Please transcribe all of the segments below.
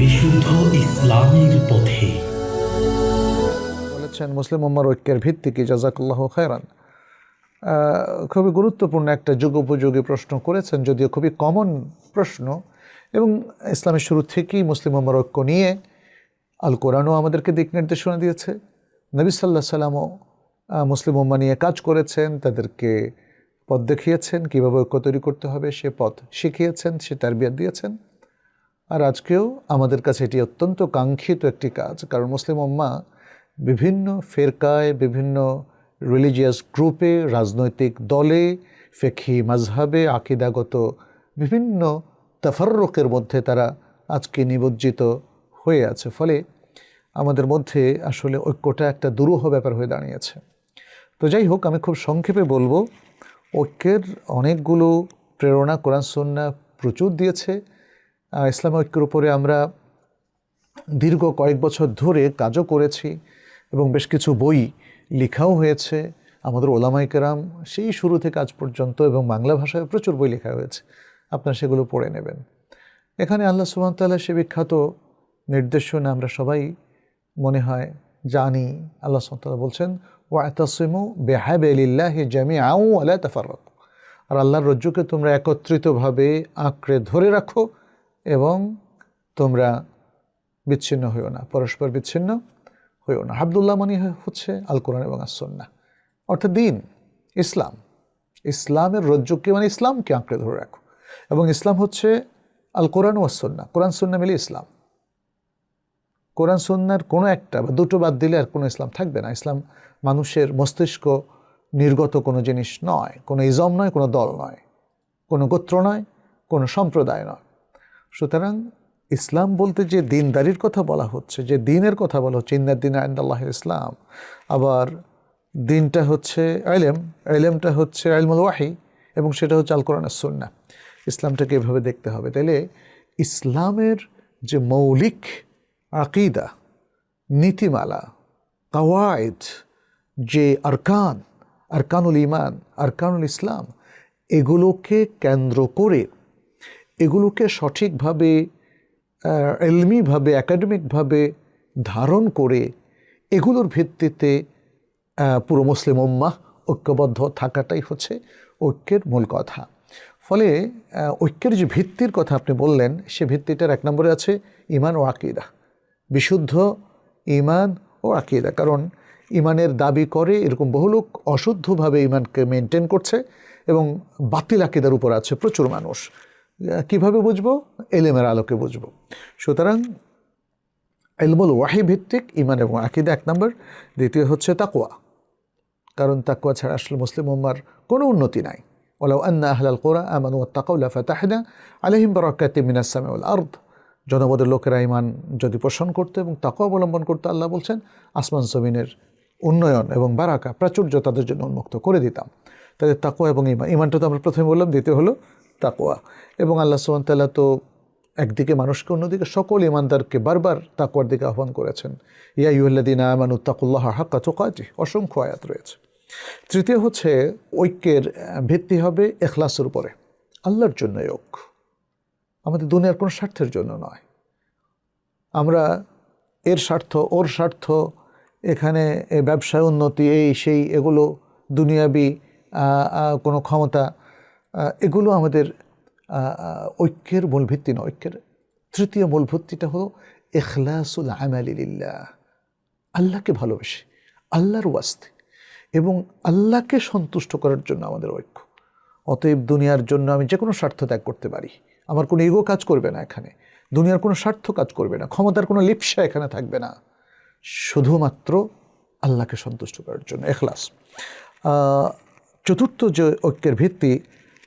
বিশুদ্ধ ইসলামের পথে। বলেছেন, মুসলিম উম্মার ঐক্যের ভিত্তি কি? জাজাকুল্লাহ খায়রান। খুবই গুরুত্বপূর্ণ একটা যুগোপযোগী প্রশ্ন করেছেন, যদিও খুবই কমন প্রশ্ন। এবং ইসলামের শুরু থেকেই মুসলিম উম্মার ঐক্য নিয়ে আল কোরআনও আমাদেরকে দিক নির্দেশনা দিয়েছে। নবী সাল্লাহ সাল্লামও মুসলিম উম্মা নিয়ে কাজ করেছেন, তাদেরকে পথ দেখিয়েছেন, কীভাবে ঐক্য তৈরি করতে হবে, সে পথ শিখিয়েছেন, সে তার তারবিয়াত দিয়েছেন। আর আজকেও আমাদের কাছে এটি অত্যন্ত কাঙ্ক্ষিত একটি কাজ, কারণ মুসলিম উম্মা বিভিন্ন ফেরকায়, বিভিন্ন রিলিজিয়াস গ্রুপে রাজনৈতিক দলে ফেকি মাজহাবে আকিদাগত বিভিন্ন তাফাররকের মধ্যে তারা আজকে নিমজ্জিত হয়ে আছে। ফলে আমাদের মধ্যে আসলে ঐক্যটা একটা দুরূহ ব্যাপার হয়ে দাঁড়িয়েছে। তো যাই হোক, আমি খুব সংক্ষেপে বলব ঐক্যের অনেকগুলো প্রেরণা কোরআন সন্না প্রচুর দিয়েছে। ইসলাম ঐক্যের উপরে আমরা দীর্ঘ কয়েক বছর ধরে কাজও করেছি এবং বেশ কিছু বই লেখাও হয়েছে। আমাদের ওলামাই কেরাম সেই শুরু থেকে আজ পর্যন্ত এবং বাংলা ভাষায় প্রচুর বই লেখা হয়েছে। আপনারা সেগুলো পড়ে নেবেন। এখানে আল্লাহ সুবহানাহু সে বিখ্যাত নির্দেশনা আমরা সবাই মনে হয় জানি। আল্লাহ সুবহানাহু বলছেন ওয়াতাসিমু বেহাবেলিল্লাহি জামিআউ আলা তাফাররাকু। আর আল্লাহর রজ্জুকে তোমরা একত্রিতভাবে আঁকড়ে ধরে রাখো এবং তোমরা বিচ্ছিন্ন হইও না, পরস্পর বিচ্ছিন্ন হইও না। আবদুল্লাহ মনি হচ্ছে আল কোরআন এবং আসন্না অর্থাৎ দিন, ইসলাম। ইসলামের রজ্জুকে মানে ইসলামকে আঁকড়ে ধরে রাখো। এবং ইসলাম হচ্ছে আল কোরআন ও আসন্না কোরআন সন্না মিলে ইসলাম। কোরআন সন্ন্যার কোনো একটা বা দুটো বাদ দিলে আর কোনো ইসলাম থাকবে না। ইসলাম মানুষের মস্তিষ্ক নির্গত কোনো জিনিস নয়, কোনো ইজম নয়, কোনো দল নয়, কোনো গোত্র নয়, কোনো সম্প্রদায় নয়। সুতরাং ইসলাম বলতে যে দিনদারির কথা বলা হচ্ছে, যে দিনের কথা বলা হচ্ছে ইন্দার দিন আইন্দাল্লাহ ইসলাম, আবার দিনটা হচ্ছে আইলেম আইলেমটা হচ্ছে আইলমুল ওয়াহি এবং সেটা হচ্ছে আল কোরআন সুন্না ইসলামটাকে এভাবে দেখতে হবে। তাইলে ইসলামের যে মৌলিক আকিদা, নীতিমালা, কাওয়ায়দ, যে আরকান, আরকানুল ইমান আরকানুল ইসলাম, এগুলোকে কেন্দ্র করে, এগুলোকে সঠিকভাবে এলমিভাবে, একাডেমিকভাবে ধারণ করে, এগুলোর ভিত্তিতে পুরো মুসলিম উম্মাহ ঐক্যবদ্ধ থাকাটাই হচ্ছে ঐক্যের মূল কথা। ফলে ঐক্যের যে ভিত্তির কথা আপনি বললেন, সে ভিত্তিটার এক নম্বরে আছে ইমান ও আকিদা। বিশুদ্ধ ইমান ও আকিদা। কারণ ইমানের দাবি করে এরকম বহু লোক অশুদ্ধভাবে ইমানকে মেনটেন করছে এবং বাতিল আকিদার উপর আছে প্রচুর মানুষ। কীভাবে বুঝব? এলেমের আলোকে বুঝব। সুতরাং এলমুল ওয়াহি ভিত্তিক ইমান এবং আকিদা এক নম্বর। দ্বিতীয় হচ্ছে তাকুয়া কারণ তাকুয়া ছাড়া আসলে মুসলিম উম্মার কোনো উন্নতি নাই। ওলাউ আন্না আহলাল কোরআ আমানু তাকাউলা ফাতাহনা আলহিম বারাকাতি মিনাস সামিউল আরদ। জনপদের লোকেরা ইমান যদি পোষণ করতো এবং তাকুয়া অবলম্বন করতো, আল্লাহ বলছেন, আসমান জমিনের উন্নয়ন এবং বারাকা, প্রাচুর্য তাদের জন্য উন্মুক্ত করে দিতাম। তাদের তাকুয়া এবং ইমান ইমানটা তো আমরা প্রথমে বললাম, দ্বিতীয় হলো তাকুয়া এবং আল্লাহ সুবহান তাআলা তো একদিকে মানুষকে, অন্যদিকে সকল ইমানদারকে বারবার তাকুয়ার দিকে আহ্বান করেছেন। ইয়া ইউল্লাদিন আমানু তাকুল্লাহ হাক্কা চোকাজি অসংখ্য আয়াত রয়েছে। তৃতীয় হচ্ছে, ঐক্যের ভিত্তি হবে এখলাসের উপরে, আল্লাহর জন্য ঐক্য। আমাদের দুনিয়ার কোনো স্বার্থের জন্য নয়। আমরা এর স্বার্থ, ওর স্বার্থ, এখানে ব্যবসায় উন্নতি, এই, সেই, এগুলো, দুনিয়াবি কোনো ক্ষমতা এগুলো আমাদের ঐক্যের মূল ভিত্তি নয়। ঐক্যের তৃতীয় মূল ভিত্তিটা হলো এখলাসুল আমালিল্লাহ আল্লাহকে ভালোবেসে, আল্লাহর ওয়াস্তে এবং আল্লাহকে সন্তুষ্ট করার জন্য আমাদের ঐক্য। অতএব দুনিয়ার জন্য আমি যে কোনো স্বার্থ ত্যাগ করতে পারি। আমার কোনো ইগো কাজ করবে না এখানে। দুনিয়ার কোনো স্বার্থ কাজ করবে না। ক্ষমতার কোনো লিপসা এখানে থাকবে না। শুধুমাত্র আল্লাহকে সন্তুষ্ট করার জন্য। এখলাস। চতুর্থ যে ঐক্যের ভিত্তি,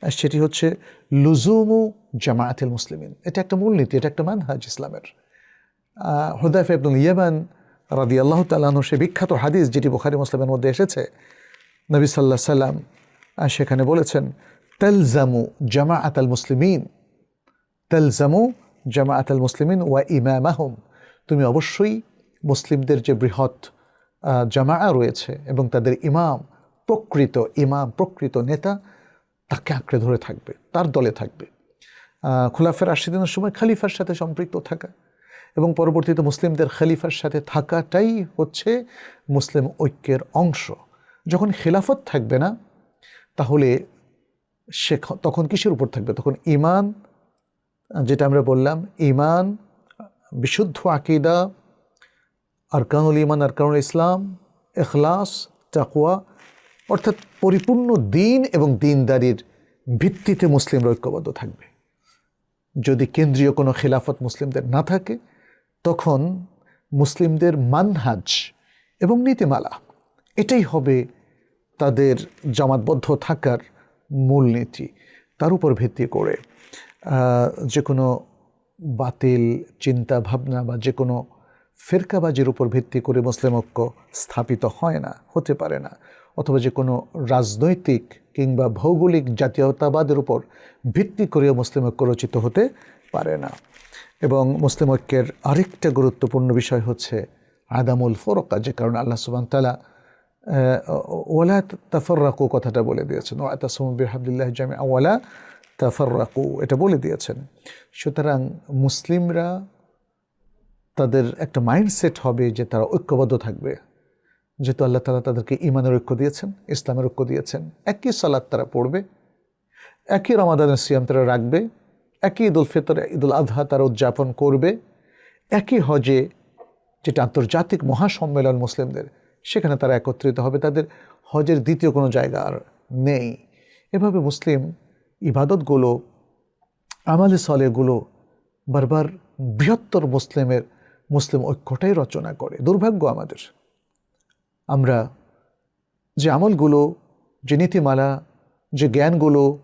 সেটি হচ্ছে লুজুমু জামায়াতুল মুসলিমিন। এটা একটা মূলনীতি, এটা একটা মানহাজ ইসলামের। হুদাইফ ইবনুল ইয়েমান রাদি আল্লাহ তালাহ সে বিখ্যাত হাদিস যেটি বুখারি মুসলিমের মধ্যে এসেছে, নবী সাল্লাহ সাল্লাম সেখানে বলেছেন, তেলজামু জামাআত আল মুসলিমিন। তেলজামু জামাআত আল মুসলিমিন ওয়া ইমামাহুম। তুমি অবশ্যই মুসলিমদের যে বৃহৎ জামায়া রয়েছে এবং তাদের ইমাম, প্রকৃত ইমাম, প্রকৃত নেতা, তাকে আঁকড়ে ধরে থাকবে, তার দলে থাকবে। খোলাফের আশিদিনের সময় খালিফার সাথে সম্পৃক্ত থাকা এবং পরবর্তীতে মুসলিমদের খালিফার সাথে থাকাটাই হচ্ছে মুসলিম ঐক্যের অংশ। যখন খেলাফত থাকবে না, তাহলে সে তখন কিসের উপর থাকবে? তখন ইমান যেটা আমরা বললাম ইমান বিশুদ্ধ আকিদা, আরকানুল ইমান আরকানুল ইসলাম এখলাস তাকুয়া অর্থাৎ পরিপূর্ণ দিন এবং দিনদারির ভিত্তিতে মুসলিমরা ঐক্যবদ্ধ থাকবে। যদি কেন্দ্রীয় কোনো খেলাফত মুসলিমদের না থাকে, তখন মুসলিমদের মানহাজ এবং নীতিমালা, এটাই হবে তাদের জামাতবদ্ধ থাকার মূলনীতি। তার উপর ভিত্তি করে যে কোনো বাতিল চিন্তা ভাবনা বা যে কোনো ফেরকাবাজির উপর ভিত্তি করে মুসলিম ঐক্য স্থাপিত হয় না, হতে পারে না। অথবা যে কোনো রাজনৈতিক কিংবা ভৌগোলিক জাতীয়তাবাদের উপর ভিত্তি করেও মুসলিম ঐক্য রচিত হতে পারে না। এবং মুসলিম ঐক্যের আরেকটা গুরুত্বপূর্ণ বিষয় হচ্ছে আদামুল ফরকা, যে কারণে আল্লাহ সুবান তালা ওলা তাফাররাকু কথাটা বলে দিয়েছেন। ও আতাসমবির হাবদুল্লাহ জামে ওয়ালা তাফাররাকু, এটা বলে দিয়েছেন। সুতরাং মুসলিমরা তাদের একটা মাইন্ডসেট হবে যে তারা ঐক্যবদ্ধ থাকবে, যেহেতু আল্লাহ তালা তাদেরকে ইমানের ঐক্য দিয়েছেন, ইসলামের ঐক্য দিয়েছেন। একই সালাদ তারা পড়বে, একই রমাদানের সিয়াম তারা রাখবে, একই ঈদুল ফিতর ঈদুল আজহা তারা উদযাপন করবে, একই হজে যেটা আন্তর্জাতিক মহাসম্মেলন মুসলিমদের, সেখানে তারা একত্রিত হবে। তাদের হজের দ্বিতীয় কোনো জায়গা আর নেই। এভাবে মুসলিম ইবাদতগুলো আমালে সলেগুলো বারবার বৃহত্তর মুসলিমের, মুসলিম ঐক্যটাই রচনা করে। দুর্ভাগ্য আমাদের। আমরা যে আমলগুলো, যে নীতিমালা, যে জ্ঞানগুলো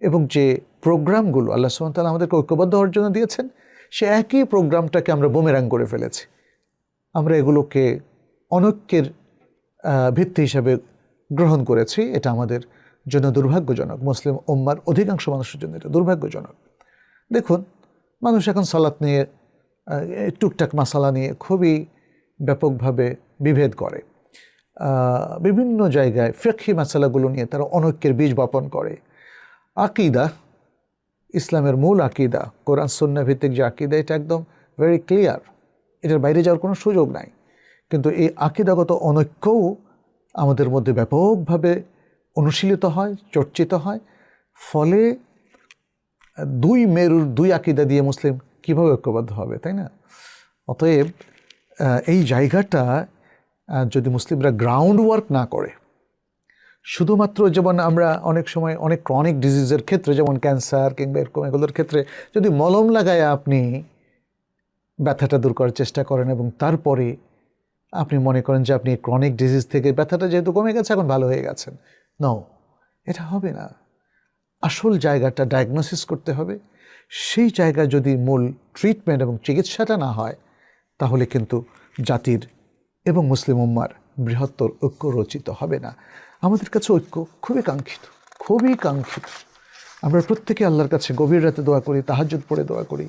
এবং যে প্রোগ্রামগুলো আল্লাহ সুমতাল আমাদেরকে ঐক্যবদ্ধ হওয়ার জন্য দিয়েছেন, সে একই প্রোগ্রামটাকে আমরা বোমেরাং করে ফেলেছি। আমরা এগুলোকে অনৈক্যের ভিত্তি হিসাবে গ্রহণ করেছি। এটা আমাদের জন্য দুর্ভাগ্যজনক। মুসলিম উম্মার অধিকাংশ মানুষের জন্য এটা দুর্ভাগ্যজনক। দেখুন, মানুষ এখন সালাত নিয়ে টুকটাক মাসালা নিয়ে খুবই ব্যাপকভাবে বিভেদ করে। বিভিন্ন জায়গায় ফেকি মাসালাগুলো নিয়ে তারা অনৈক্যের বীজ বপন করে। আকিদা, ইসলামের মূল আকিদা, কোরআন, সন্না ভিত্তিক যে আকিদা, এটা একদম ভেরি ক্লিয়ার এটার বাইরে যাওয়ার কোনো সুযোগ নাই। কিন্তু এই আকিদাগত অনৈক্যও আমাদের মধ্যে ব্যাপকভাবে অনুশীলিত হয়, চর্চিত হয়। ফলে দুই মেরুর দুই আকিদা দিয়ে মুসলিম কীভাবে ঐক্যবদ্ধ হবে, তাই না? অতএব এই জায়গাটা যদি মুসলিমরা গ্রাউন্ড ওয়ার্ক না করে, শুধুমাত্র যেমন আমরা অনেক সময় অনেক ক্রনিক ডিজিজের ক্ষেত্রে, যেমন ক্যান্সার কিংবা এরকম এগুলোর ক্ষেত্রে, যদি মলম লাগায় আপনি, ব্যথাটা দূর করার চেষ্টা করেন এবং তারপরে আপনি মনে করেন যে আপনি ক্রনিক ডিজিজ থেকে ব্যথাটা যেহেতু কমে গেছে, এখন ভালো হয়ে গেছেন। নো এটা হবে না। আসল জায়গাটা ডায়াগনোসিস করতে হবে। সেই জায়গায় যদি মূল ট্রিটমেন্ট এবং চিকিৎসাটা না হয়, তাহলে কিন্তু জাতির এবং মুসলিম উম্মার বৃহত্তর ঐক্য রচিত হবে না। আমাদের কাছে ঐক্য খুবই কাঙ্ক্ষিত খুবই কাঙ্ক্ষিত। আমরা প্রত্যেকে আল্লাহর কাছে গভীর রাতে দোয়া করি, তাহাজ্জুদ পড়ে দোয়া করি,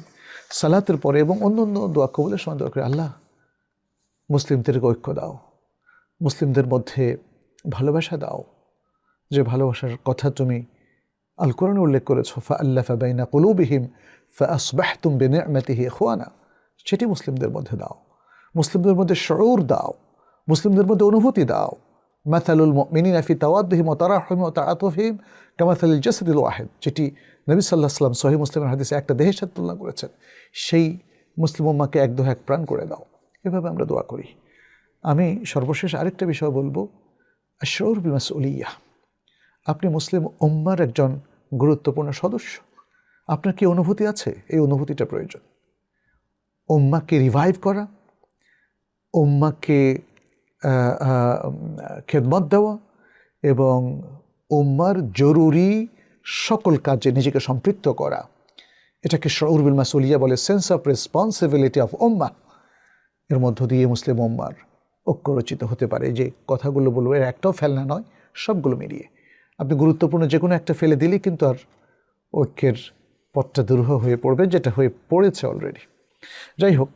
সালাতের পরে এবং অন্য অন্য দোয়া কবুলের সময় দোয়া করি, আল্লাহ, মুসলিমদেরকে ঐক্য দাও, মুসলিমদের মধ্যে ভালোবাসা দাও যে ভালোবাসার কথা তুমি আল কোরআনে উল্লেখ করেছ ফা আল্লাহ ফাবাইনা কলুবিহিম ফা আসবাহ তুম বেনিয়ামতিহি খোয়ানা সেটি মুসলিমদের মধ্যে দাও। মুসলিমদের মধ্যে শরুর দাও। মুসলিমদের মধ্যে অনুভূতি দাও। মাথালুল মিনিনা ফি তাওয়াদ্দিহিম ও তারাহিম ও তাআতুফিহিম কামাথালিল জাসাদিল ওয়াহেদ, যেটি নবী সাল্লাহ সাল্লাম সহি মুসলিমের হাদিসে একটা দেহের সাথে তুলনা করেছেন। সেই মুসলিম উম্মাকে এক দোহ এক প্রাণ করে দাও। এভাবে আমরা দোয়া করি। আমি সর্বশেষ আরেকটা বিষয় বলব আশরুর বিমাস উলিয়া আপনি মুসলিম উম্মার একজন গুরুত্বপূর্ণ সদস্য। আপনার কি অনুভূতি আছে? এই অনুভূতিটা প্রয়োজন। উম্মাকে রিভাইভ করা, উম্মাকে খেদমত দেওয়া এবং উম্মার জরুরি সকল কাজে নিজেকে সম্পৃক্ত করা। এটাকে শরুর বিল মাসুলিয়া বলে সেন্স অফ রেসপন্সিবিলিটি অফ উম্মা। এর মধ্য দিয়ে মুসলিম উম্মার ঐক্য রচিত হতে পারে। যে কথাগুলো বলব, এর একটাও ফেলনা নয়, সবগুলো মিলিয়ে। আপনি গুরুত্বপূর্ণ যে কোনো একটা ফেলে দিলেই কিন্তু আর ঐক্যের পথটা দুরূহ হয়ে পড়বে, যেটা হয়ে পড়েছে অলরেডি যাই হোক